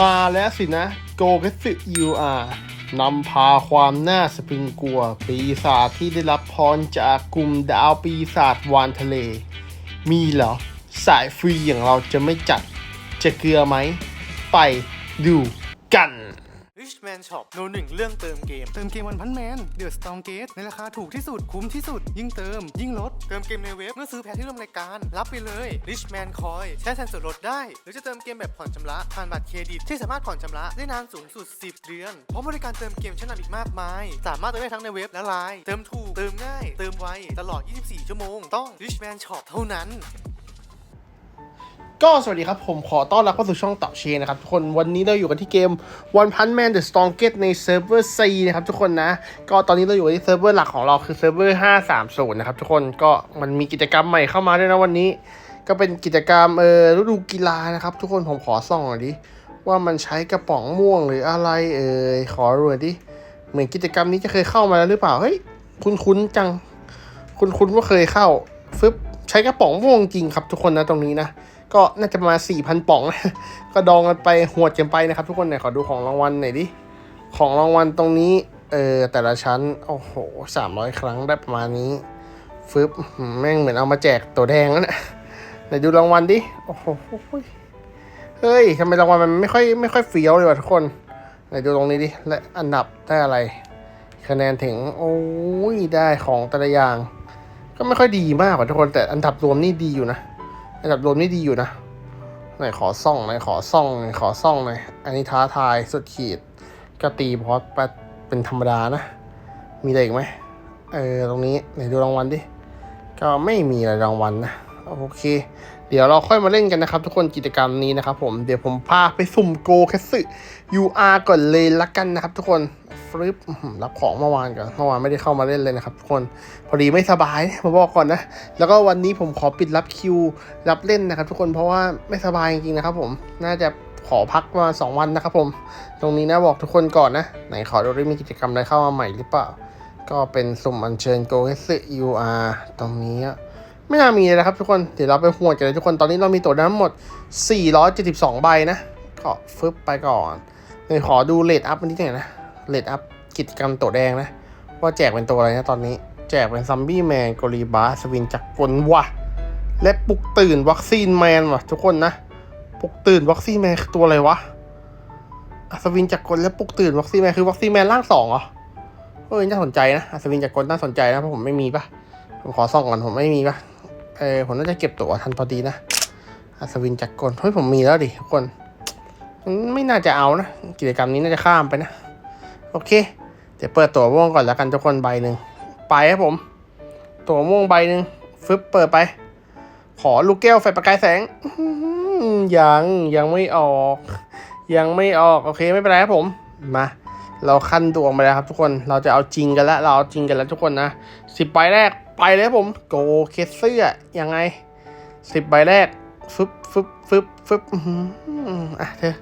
มาแล้วสินะโกเกสึยูอานำพาความน่าสะพรึงกลัว ปีศาจที่ได้รับพรจากกลุ่มดาวปีศาจวานทะเล มีเหรอ สายฟรีอย่างเราจะไม่จัด จะเกลือไหม ไปดูกัน Richman Shop โนหนึ่งเรื่องเติมเกม เติมเกมวันพันแมนเดือดสตองเกตในราคาถูกที่สุดคุ้มที่สุด ยิ่งเติม ยิ่งลด เติมเกมในเว็บเมื่อซื้อแพ็คที่ร่วมรายการ รับไปเลย Richman Coin ใช้แทนส่วนลดได้ หรือจะเติมเกมแบบผ่อนชำระผ่านบัตรเครดิตที่สามารถผ่อนชำระได้นานสูงสุด 10 เดือนพร้อมบริการเติมเกมชั้นนำอีกมากมาย สามารถเติมได้ทั้งในเว็บและไลน์เติมถูกเติมง่าย เติมไวตลอด 24 ชั่วโมงต้อง Richman Shop เท่านั้น ก็สวัสดีครับ ผมขอต้อนรับเข้าสู่ช่องต่อเชนนะครับทุกคนวันนี้เราอยู่กันที่เกม One Punch Man The Strongest ในเซิร์ฟเวอร์ C นะครับทุกคนนะ ก็ตอนนี้เราอยู่ที่เซิร์ฟเวอร์หลักของเราคือเซิร์ฟเวอร์ 530 นะครับทุกคนก็มันมีกิจกรรมใหม่เข้ามาด้วยนะวันนี้ ก็เป็นกิจกรรมเออฤดูกีฬานะครับ ทุกคนผมขอส่องหน่อยดิว่ามันใช้กระป๋องม่วงหรืออะไรเอ่ยขอรวยดิเหมือนกิจกรรมนี้จะเคยเข้ามาแล้วหรือเปล่าเฮ้ยคุ้นๆจังคุ้นๆว่าเคยเข้าฟึบใช้กระป๋องม่วงจริงครับทุกคนนะตรงนี้นะ ก็น่าจะประมาสี่พันป่อง ก็ดองกันไปหวดกันไปนะครับ ทุกคนเนี่ยขอดูของรางวัลหน่อยดิ ของรางวัลตรงนี้ เออแต่ละชั้น โอ้โหสามร้อยครั้งได้ประมาณนี้ ฟึบแม่งเหมือนเอามาแจกตัวแดงแล้วนะไหนดูรางวัลดิ โอ้โห เฮ้ยทำไมรางวัลมันไม่ค่อยไม่ค่อยเฟี้ยวเลยวะทุกคน ไหนดูตรงนี้ดิ และอันดับได้อะไร คะแนนถึง โอ้ยได้ของแต่ละอย่าง ก็ไม่ค่อยดีมากกว่าทุกคน แต่อันดับรวมนี่ดีอยู่นะ อันดับรวมนี่ดีอยู่นะไหนขอซ่องหน่อยขอซ่องหน่อยขอซ่องหน่อยอันนี้ท้าทายสุดขีดก็ตีพอสไปเป็นธรรมดานะ มีอะไรอีกไหมเออตรงนี้ไหนดูรางวัลดิก็ไม่มีอะไรรางวัลนะ โอเค เดี๋ยวเราค่อยมาเล่นกันนะครับ ทุกคนกิจกรรมนี้นะครับผมเดี๋ยวผมพาไปสุ่มโกแคสสึ UR ก่อนเลยละกันนะครับ ทุกคนฟลิปรับของเมื่อวานก่อนเมื่อวานไม่ได้เข้ามาเล่นเลยนะครับ ทุกคนพอดีไม่สบายมาบอกก่อนนะแล้วก็วันนี้ผมขอปิดรับคิวรับเล่นนะครับ ทุกคนเพราะว่าไม่สบายจริงๆนะครับ ผมน่าจะขอพักมาสองวันนะครับผม ตรงนี้นะบอกทุกคนก่อนนะ ไหนขอดูด้มีกิจกรรมอะไรเข้ามาใหม่หรือเปล่า ก็เป็นสุ่มอัญเชิญโกเฮสึ UR ตรงนี้อะ ไม่น่ามีเลยนะครับทุกคน เดี๋ยวเราไปหวดกันเลยทุกคน ตอนนี้เรามีตัวทั้งหมด 472 ใบนะ ก็ฟึบไปก่อนเดี๋ยวขอดูเลทอัพนิดหน่อยนะ เลทอัพกิจกรรมตัวแดงนะ ว่าแจกเป็นตัวอะไรนะตอนนี้ แจกเป็นซัมบี้แมนกอรีบาสวินจากกลวะและปลุกตื่นวัคซีนแมนว่ะทุกคนนะ ปลุกตื่นวัคซีนแมนคือตัวอะไรวะ อัศวินจากกลและปลุกตื่นวัคซีนแมนคือวัคซีนแมนร่างสองเหรอ เฮ้ยน่าสนใจนะ อัศวินจากกลน่าสนใจนะเพราะผมไม่มีปะผมขอส่องก่อนผมไม่มีปะ เออผมน่าจะเก็บตัวทันพอดีนะอัศวินจากรกลเฮ้ยผมมีแล้วดิทุกคนไม่น่าจะเอานะกิจกรรมนี้น่าจะข้ามไปนะ โอเค เดี๋ยวเปิดตัวม่วงก่อนแล้วกันทุกคนใบหนึ่งไปครับผม ตัวม่วงใบหนึ่งฟึบเปิดไป ขอลูกแก้วไฟประกายแสงยังยังไม่ออก ยังไม่ออกโอเคไม่เป็นไรครับผมมา เราขั้นดวงไปแล้วครับทุกคนเราจะเอาจริงกันแล้วเราเอาจริงกันแล้วทุกคนนะ สิบใบแรกไปเลยครับผมโกเคสเสื้อยังไงสิบใบแรกฟึบฟึบฟึบฟึบอื้อหืออะเธอ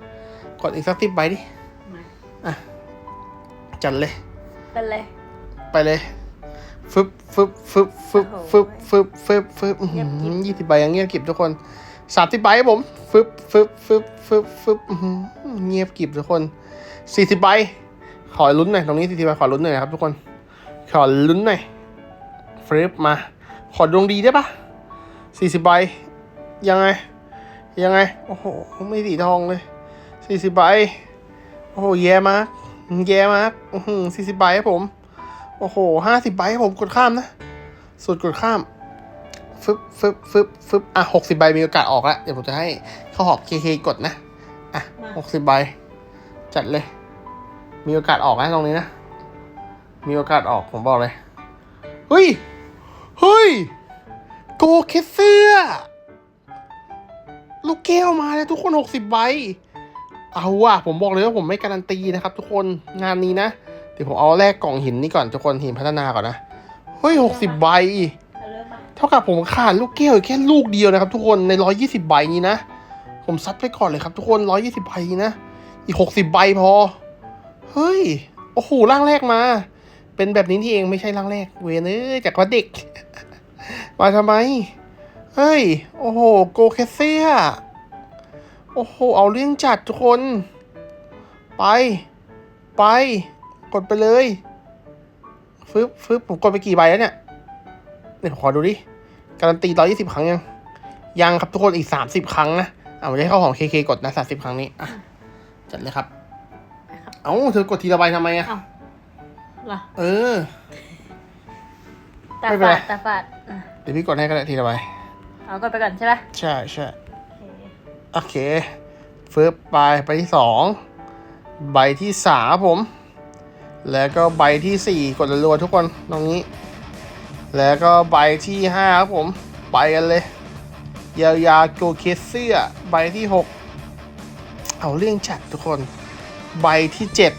กดอีกสักสิบใบดิอะจัดเลยเป็นเลย ไปเลยฟึบฟึบฟึบฟึบฟึบฟึบฟึบฟึบเงียบกริบยี่สิบใบยังเงียบกริบทุกคนสามสิบใบครับผมฟึบฟึบฟึบฟึบฟึบอื้อหือเงียบกริบทุกคนสี่สิบใบขอลุ้นหน่อยตรงนี้สี่สิบใบขอลุ้นหน่อยนะครับทุกคน ขอลุ้นหน่อย ฟลิปมา ขอดวงดีได้ปะสี่สิบใบ ยังไง ยังไง โอ้โห ไม่สีทองเลยสี่สิบใบ โอ้โห แย่มาก แย่มากสี่สิบใบครับผม โอ้โหห้าสิบใบให้ผมกดข้ามนะ สุดกดข้ามฟึบฟึบฟึบฟึบอะหกสิบใบมีโอกาสออกแล้ว เดี๋ยวผมจะให้ข้าวหอกเคเคกดนะ อะหกสิบใบ จัดเลย มีโอกาสออกนะตรงนี้นะ มีโอกาสออกผมบอกเลย เฮ้ย เฮ้ย โกเคเซีย ลูกแก้วมาแล้วทุกคนหกสิบใบ เอาว่ะผมบอกเลยว่าผมไม่การันตีนะครับ ทุกคนงานนี้นะ เดี๋ยวผมเอาแรกกล่องหินนี่ก่อนทุกคนหินพัฒนาก่อนนะ เฮ้ยหกสิบใบ เท่ากับผมขาดลูกแก้วแค่ลูกเดียวนะครับ ทุกคนในร้อยี่สิบใบนี้นะ ผมซัดไปก่อนเลยครับ ทุกคนร้อยี่สิบใบนี้นะ อีกหกสิบใบพอ เฮ้ย โอ้โหร่างแรกมา เป็นแบบนี้ที่เองไม่ใช่ร่างแรก เวนเอ้ยจากว่าเด็ก มาทำไม เฮ้ย โอ้โห โกเคเซีย โอ้โห เอาเรื่องจัดทุกคน ไป ไป กดไปเลยฟึบฟึบผมกดไปกี่ใบแล้วเนี่ยเนี่ยขอดูดิ การันตีร้อยี่สิบครั้งยัง ยังครับทุกคนอีกสามสิบครั้งนะอ่าไม่ได้เข้าของ KK กดนะสามสิบครั้งนี้อะจัดเลยครับนะครับเอ้าเธอกดทีละใบทำไมอะเอ้าเหรอเออ ตาไม่เป็นฝาไร ดตาฝาดอะเดี๋ยวพี่กดให้ก็ได้ทีละใบเอากดไปก่อนใช่ปะใช่ใช่โอเคโอเคฟึบไปใบที่สองใบที่สามครับผม แล้วก็ใบที่สี่กดรัวๆทุกคนตรงนี้ แล้วก็ใบที่ห้าครับผม ไปกันเลย ยายาโกเคเซียใบที่หกเอาเรื่องจัดทุกคน ใบที่เจ็ด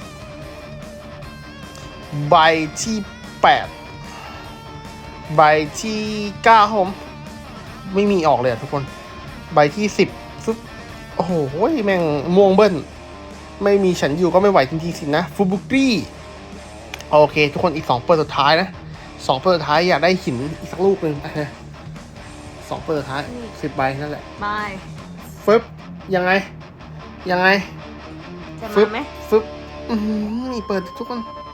ใบที่แปดใบที่เก้าครับผมไม่มีออกเลยอะทุกคน ใบที่สิบฟึบโอ้โหแม่งม่วงเบิ้ลไม่มีฉันอยู่ก็ไม่ไหวจริงๆสินะฟูบุกี้โอเค ทุกคนอีกสองเปิดสุดท้ายนะสองเปิดสุดท้ายอยากได้หินอีกสักลูกหนึ่งอะนะสองเปิดสุดท้ายสิบใบนั่นแหละบายฟึบยังไง ยังไงจะฟึมาบไหมฟึบอืมนี่เปิดทุกคนอะ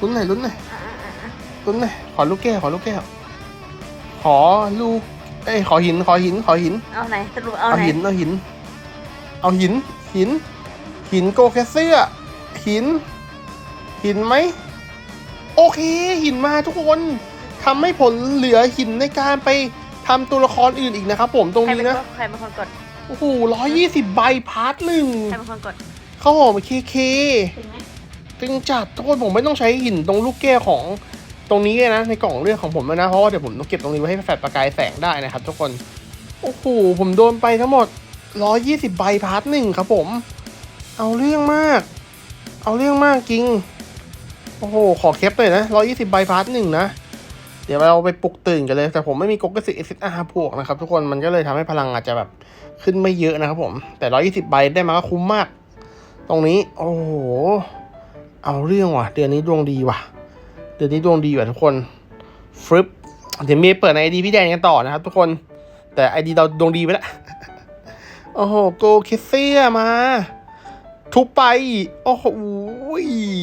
ลุ้นหน่อยลุ้นหน่อยอะอะอะอะลุ้นหน่อยขอลูกแก้วขอลูกแก้วขอลูก เอ้ยขอหิน ขอหิน ขอหิน เอาไหนสรุปเอาเอาไหนหินเอาหิน เอาหิน หิน หินโกแคสเซียหิน หินไหมโอเค หินมาทุกคนทำให้ผลเหลือหินในการไปทำตัวละครอื่นอีกนะครับผมตรงใครนี้เป็นนะคนใครเป็นคนกดโอ้โหร้อยยี่สิบใบพาร์ทหนึ่งใครเป็นคนกดเข้าวหอมเคเค ถึงไหม ตึงจัดทุกคนผมไม่ต้องใช้หินตรงลูกแก้วของตรงนี้นะในกล่องเลือกของผมนะเพราะว่าเดี๋ยวผมต้องเก็บตรงนี้ไว้ให้แฟลชประกายแสงได้นะครับ ทุกคนโอ้โหผมโดนไปทั้งหมด 120 ใบพาร์ทหนึ่งครับผม เอาเรื่องมาก เอาเรื่องมากจริง โอ้โห ขอแคปเลยนะ 120 ใบพาร์ทหนึ่งนะ เดี๋ยวเราไปปลุกตื่นกันเลย แต่ผมไม่มีกกสิเอสอาร์พวกนะครับ ทุกคน มันก็เลยทำให้พลังอาจจะแบบขึ้นไม่เยอะนะครับผม แต่ 120 ใบได้มาก็คุ้มมาก ตรงนี้ โอ้โห เอาเรื่องว่ะ เดือนนี้ดวงดีว่ะ เดือนนี้ดวงดีว่ะทุกคนฟลิปเดี๋ยวเมย์เปิดในไอดีพี่แดนกันต่อนะครับ ทุกคนแต่ไอดีเราดวงดีไปล้วโอ้โหโกเคเซียมา ทุบไป โอ้โห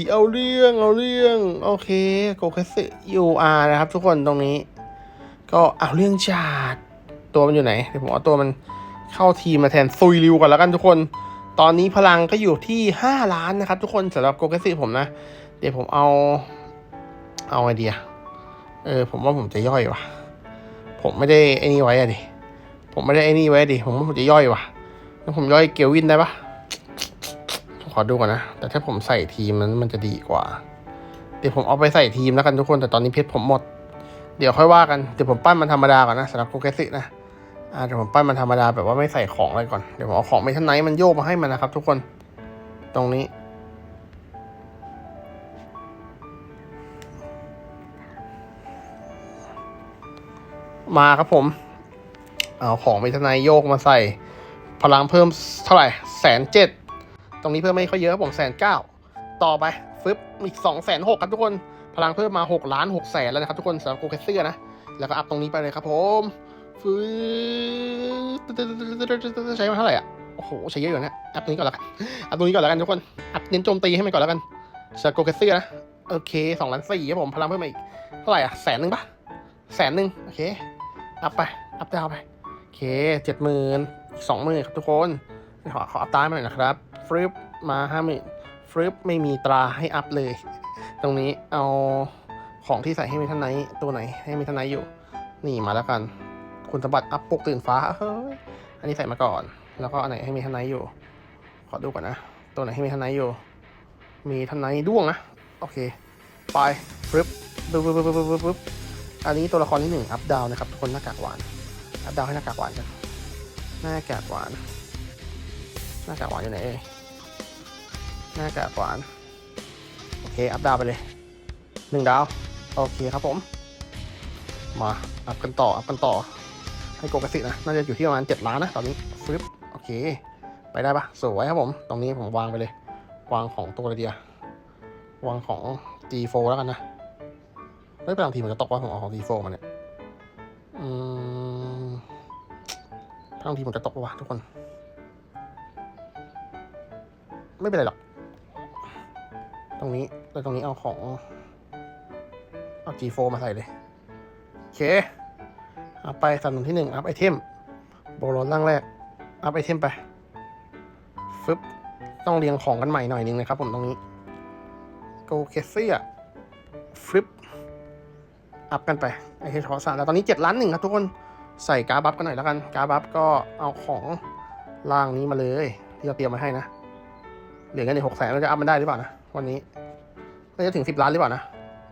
เอาเรื่องเอาเรื่อง โอเคโกเคเซียยูอาร์นะครับ ทุกคนตรงนี้ ก็เอาเรื่องจัดตัวมันอยู่ไหนเดี๋ยวผมเอาตัวมันเข้าทีมมาแทนซุยริวก่อนแล้วกันทุกคน ตอนนี้พลังก็อยู่ที่ 5 ล้านนะครับทุกคนสำหรับโกเกซิผมนะ เดี๋ยวผมเอาเอาไอเดีย เออ ผมว่าผมจะย่อยว่ะ ผมไม่ได้ไอ้นี่ไว้อะดิ ผมไม่ได้ไอ้นี่ไว้ดิ ผมว่าผมจะย่อยว่ะ แล้วผมย่อยเกลวินได้ปะผมขอดูก่อนนะ แต่ถ้าผมใส่ทีมนั้นมันจะดีกว่า เดี๋ยวผมเอาไปใส่ทีมแล้วกันทุกคน แต่ตอนนี้เพชรผมหมด เดี๋ยวค่อยว่ากัน เดี๋ยวผมปั้นมันธรรมดาก่อนนะสำหรับโกเกซินะ อ่าเดี๋ยวผมปั้นมันธรรมดาแบบว่าไม่ใส่ของอะไรก่อน เดี๋ยวผมเอาของเมทัลไนท์มันโยกมาให้มันนะครับ ทุกคน ตรงนี้ มาครับผม เอาของเมทัลไนท์โยกมาใส่ พลังเพิ่มเท่าไหร่แสนเจ็ด ตรงนี้เพิ่มไม่ค่อยเยอะครับผมแสนเก้า ต่อไปฟึบอีกสองแสนหกครับทุกคน พลังเพิ่มมาหกล้านหกแสนแล้วนะครับทุกคนสำหรับโกเคเซียนะ แล้วก็อัพตรงนี้ไปเลยครับผม ฟืดใช้มาเท่าไหร่อะ โอ้โห ใช้เยอะอยู่นะอัพตรงนี้ก่อนแล้วกัน อัพตรงนี้ก่อนแล้วกันทุกคน อัพเน้นโจมตีให้มันก่อนแล้วกันสโกเกเซียนะ โอเคสองล้านสี่ครับผม พลังเพิ่มมาอีก เท่าไหร่อะ แสนหนึ่งปะแสนหนึ่งโอเค อัพไป อัพดาวไป โอเคเจ็ดหมื่นสองหมื่นครับทุกคน ขอขออัพตามาหน่อยนะครับฟริปมาห้าหมื่นฟริปไม่มีตราให้อัพเลย ตรงนี้เอาของที่ใส่ให้มีท่านไหนตัวไหนให้มีท่านไหนอยู่ นี่มาแล้วกัน คุณสมบัติอัพปลุกตื่นฟ้าเฮ้ยอันนี้ใส่มาก่อน แล้วก็อันไหนให้มีทนไนท์อยู่ ขอดูก่อนนะ ตัวไหนให้มีทนไนท์อยู่ มีทนไนท์ด้วงนะ โอเค ไปปึ๊บปึ๊บปึ๊บปึ๊บปึ๊บปึ๊บปึ๊บอันนี้ตัวละครที่หนึ่งอัพดาวนะครับทุกคนหน้ากากหวาน อัพดาวให้หน้ากากหวานกันหน้ากากหวาน หน้ากากหวานอยู่ไหนเอ่ยหน้ากากหวาน โอเค อัพดาวไปเลยหนึ่งดาว โอเคครับผม มา อัพกันต่อ อัพกันต่อ ให้โกกสินะ น่าจะอยู่ที่ประมาณเจ็ดล้านนะตอนนี้ฟลิปโอเค ไปได้ปะสวยครับผม ตรงนี้ผมวางไปเลย วางของตัวอะไรเดียวางของ G4 แล้วกันนะไม่เฮ้ยบางทีมันจะตกว่าผมเอาของ G4 มาเนี่ย อืมบางทีผมจะตกปะวะทุกคน ไม่เป็นไรหรอก ตรงนี้แล้วตรงนี้เอาของเอา G4 มาใส่เลย โอเค อาไปสนุนที่หนึ่งอัพไอเทมโบโลนล่างแรก อัพไอเทมไป ฟึบ ต้องเรียงของกันใหม่หน่อยนึงนะครับผมตรงนี้ โกเคเซียฟึบ อัพกันไป ไอเทมเฉพาะสารแล้วตอนนี้เจ็ดล้านหนึ่งครับทุกคน ใส่การบัฟกันหน่อยแล้วกัน การบัฟก็เอาของล่างนี้มาเลย ที่เราเตรียมมาให้นะ เหลือเงินในหกแสนเราจะอัพมันได้หรือเปล่านะ วันนี้เราจะถึงสิบล้านหรือเปล่านะ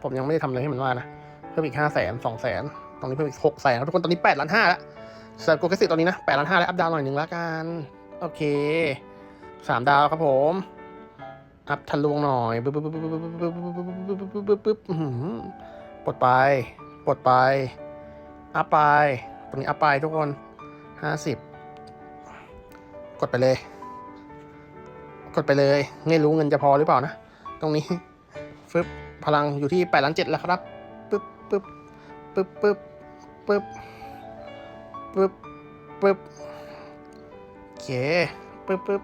ผมยังไม่ได้ทำอะไรให้มันว่านะ เพิ่มอีกห้าแสนสองแสน ตรงนี้เพิ่มอีกหกแสนครับทุกคนตอนนี้แปดล้านห้าแล้วเซิร์โกเกสิตอนนี้นะแปดล้านห้าแล้วอัพดาวหน่อยหนึ่งแล้วกันโอเคสามดาวครับผมอัพทะลวงหน่อยปึ๊บปึ๊บปึ๊บปึ๊บปึ๊บปึ๊บปึ๊บปึ๊บปึ๊บปึ๊บอื้อหือปลดไปปลดไปอัพไปตรงนี้อัพไปทุกคนห้าสิบกดไปเลย กดไปเลย ไม่รู้เงินจะพอหรือเปล่านะ ตรงนี้ฟึบพลังอยู่ที่แปดล้านเจ็ดแล้วครับปึ๊บปึ๊บปึ๊บปึ๊บ ปึ๊บปึ๊บปึ๊บโอเคปึ๊บปึ๊บ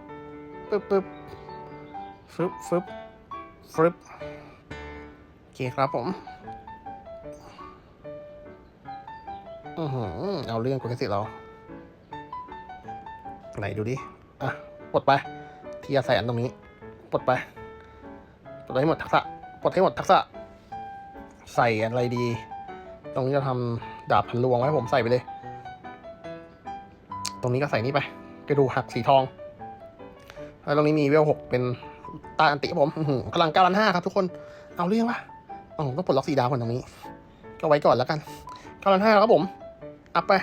ปึ๊บปึ๊บฟึบฟึบฟึบโอเคครับผมอือหือเอาเรื่องกดกระสิเราไหนดูดิ อะปลดไป ที่อาใส่อันตรงนี้ปลดไปปลดให้หมดทักษะปลดให้หมดทักษะ ใส่อะไรดี ตรงนี้จะทำ ดาบพันลวงไว้ผมใส่ไปเลย ตรงนี้ก็ใส่นี่ไปกระดูกหักสีทอง แล้วตรงนี้มีเวลหกเป็นตาอันติผมหกำลังเก้าล้านห้าครับทุกคน เอาเรื่องปะอ๋อต้องปลดล็อกสีดาวก่อนตรงนี้ ก็ไว้ก่อนแล้วกันเก้าล้านห้าครับผม อัพไป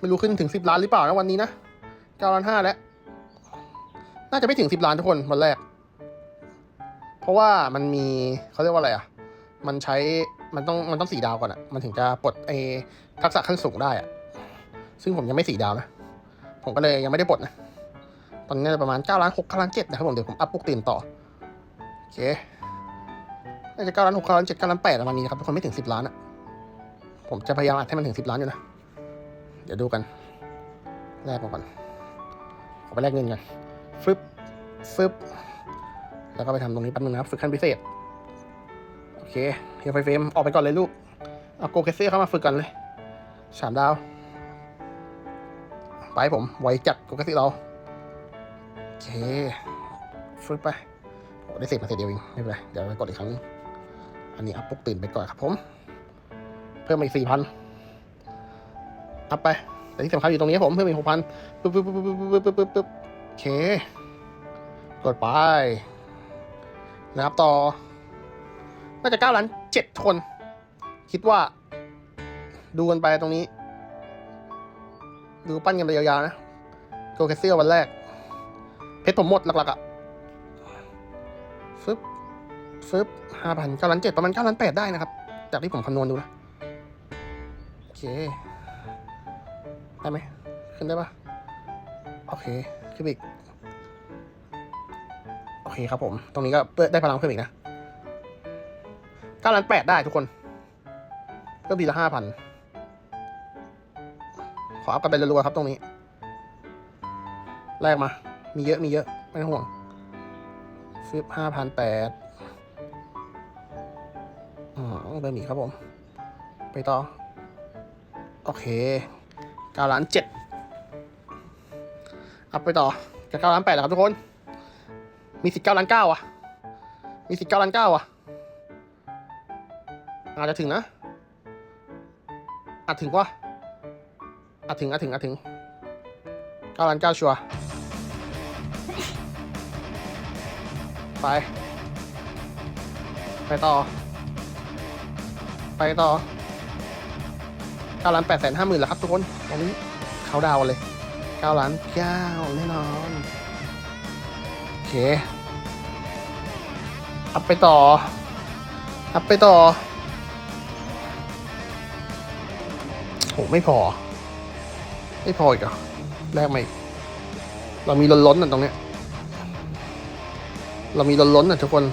ไม่รู้ขึ้นถึงสิบล้านหรือเปล่านะวันนี้นะเก้าล้านห้าแล้ว น่าจะไม่ถึงสิบล้านทุกคนวันแรก เพราะว่ามันมีเขาเรียกว่าอะไรอะ มันใช้ มันต้องมันต้องสีดาวก่อนอะมันถึงจะปลดไอทักษะขั้นสูงได้อะซึ่งผมยังไม่สีดาวนะ ผมก็เลยยังไม่ได้ปลดนะ ตอนนี้ประมาณเก้าล้านหกล้านเจ็ดนะครับผมเดี๋ยวผมอัพพวกตีนต่อ โอเคน่าจะเก้าล้านหกล้านเจ็ดเก้าล้านแปดประมาณนี้นะครับทุกคนไม่ถึงสิบล้านอะผมจะพยายามอัดให้มันถึงสิบล้านอยู่นะ เดี๋ยวดูกัน แลกมาก่อนขอไปแลกเงินกันฟึบฟึบแล้วก็ไปทำตรงนี้แป๊บนึงนะครับ ฝึกขั้นพิเศษ อเคเฮียไฟเฟรมออกไปก่อนเลยลูก เอาโกเกเซ่เข้ามาฝึกกันเลยสามดาว ไปผมไวจัดโกเกเซ่เรา โอเคฝึกไปโอ้ได้เสร็จมาเสร็จเดียวเองไม่เป็นไร เดี๋ยวไปกดอีกครั้งนึงอันนี้อัพปุกตื่นไปก่อนครับผม เพิ่มมาอีกสี่พันอัพไป แต่ที่สำคัญอยู่ตรงนี้ผมเพิ่มอีกหกพันปึ๊บปึ๊บปึ๊บปึ๊บปึ๊บปึ๊บปึ๊บโอเค กดไปนะครับต่อ น่าจะเก้าล้านเจ็ดคน คิดว่า ดูกันไปตรงนี้ ดูปั้นกันไปยาวๆนะโกเคเซียวันแรก เพชรผมหมดหลักๆอะ่ะฟึบฟึบห้าพันเก้าล้านเจ็ดประมาณเก้าล้านแปดได้นะครับ จากที่ผมคำนวณดูนะ โอเค ได้ไหม ขึ้นได้ปะโอเค ขึ้นอีก โอเคครับผม ตรงนี้ก็ได้พลังเพิ่มอีกนะ เก้าล้านแปดได้ทุกคนเพิ่มทีละห้าพันขออัพกันไปรัวๆครับตรงนี้ แรกมา มีเยอะมีเยอะ ไม่ต้องห่วงฟิบห้าพันแปดอ๋อเพิ่มอีกครับผม ไปต่อ โอเคเก้าล้านเจ็ดอัพไปต่อจะเก้าล้านแปดแล้วครับทุกคน มีสิทธิ์เก้าล้านเก้าอะ มีสิทธิ์เก้าล้านเก้าอะ อาจจะถึงนะอาจถึงวะอาจถึงอาจถึงอาจถึงเก้าล้านเก้าชัวไป ไปต่อ ไปต่อเก้าล้านแปดแสนห้าหมื่นแล้วครับทุกคนตรงนี้เขาดาวเลยเก้าล้านเก้าแน่นอนโอเคอัพไปต่ออัพไปต่อ โหไม่พอ ไม่พออีกเหรอแลกมาอีกเรามีล้นล้นอะตรงเนี้ย เรามีล้นล้นอะทุกคน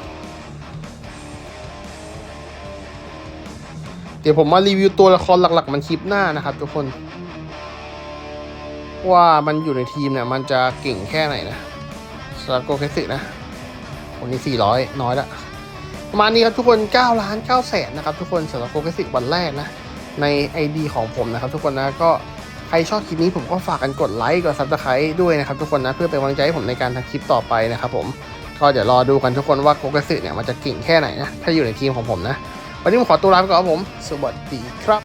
เดี๋ยวผมมารีวิวตัวละครหลักๆ มันคลิปหน้านะครับ ทุกคน ว่ามันอยู่ในทีมเนี่ย มันจะเก่งแค่ไหนนะสำหรับโกเคสึนะวันนี้ 400 น้อยละประมาณนี้ครับทุกคน9ล้าน9แสนนะครับทุกคนสำหรับโกเคสึวันแรกนะ ใน ID ของผมนะครับ ทุกคนนะก็ใครชอบคลิปนี้ผมก็ฝากกันกดไลค์กดซับสไครต์ด้วยนะครับทุกคนนะเพื่อเป็นกำลังใจให้ผมในการทำคลิปต่อไปนะครับผมก็เดี๋ยวรอดูกันทุกคนว่าโกเกสึเนี่ยมันจะเก่งแค่ไหนนะถ้าอยู่ในทีมของผมนะ วันนี้ผมขอตัวลาไปก่อนครับผม สวัสดีครับ